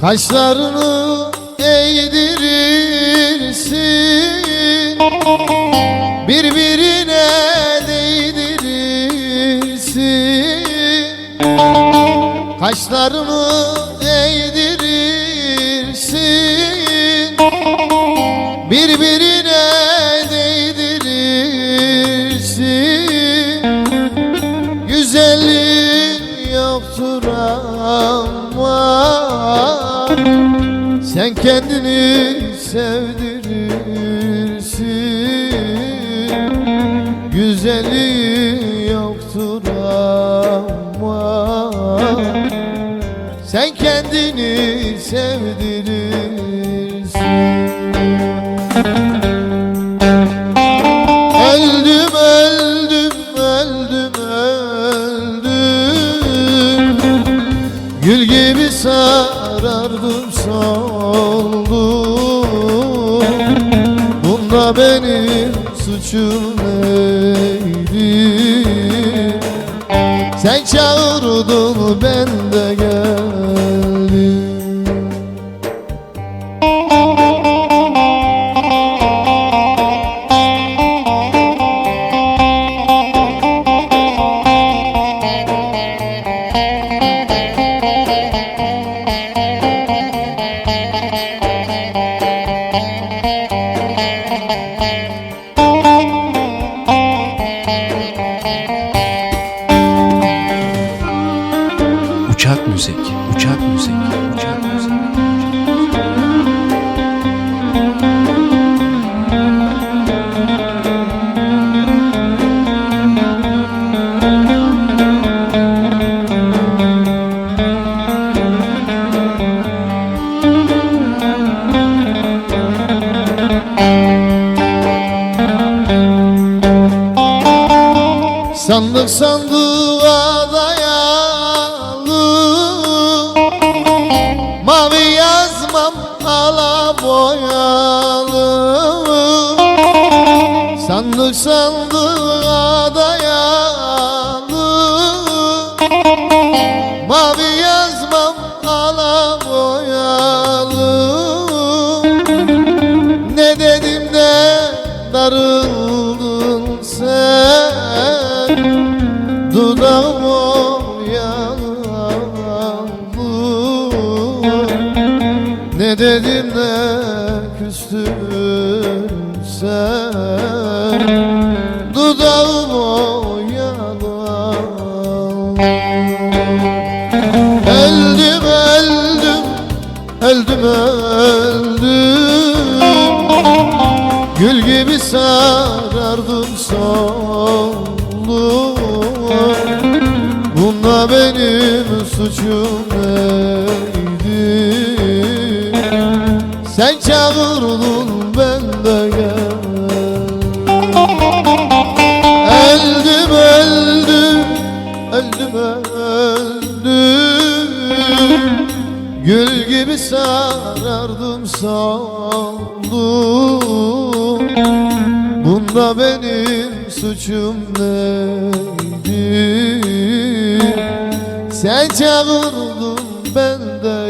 Kaşlarını eğdirirsin Birbirine değdirirsin. Kaşlarını eğdirirsin Birbirine değdirirsin. Güzelliğin yoktur ama Sen kendini sevdirirsin. Güzelliğin yoktur ama. Sen kendini sevdirirsin soldum Bunda benim suçum neydi? Sen çağırdın ben Sandık sandığa dayalı Mavi yazmam ala boyalı. Sandık sandığa dayalı Dudağım oyalı Ne dedim de küstün sen? Dudağım oyalı Öldüm öldüm Öldüm öldüm. Gül gibi sarardım soldum Bunda benim suçum neydi? Sen çağırdın ben de geldim Öldüm öldüm Öldüm öldüm. Gül gibi sarardım soldum Bunda benim suçum neydi sen çağırdın ben de